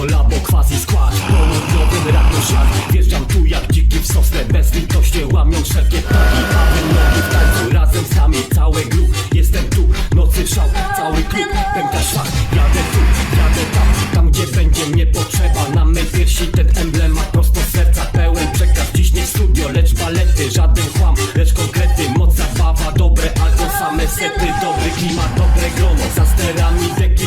to labo, quasi skład. Południowym radiu szlak Wjeżdżam tu jak dziki w sosnę. Bezlitośnie łamiąc wszelkie ptaki Mamy nogi w tańcu, razem z nami całe grup Jestem tu, nocy szał, cały klub. Pęka szlak, jadę tu, jadę tam. Tam gdzie będzie mnie potrzeba. Na mej piersi ten emblemat Prosto z serca pełen. Przekaz Dziś nie studio, lecz balety. Żaden chłam, lecz konkrety. Moc zabawa, dobre albo same sety. Dobry klimat, dobre grono. Za sterami deki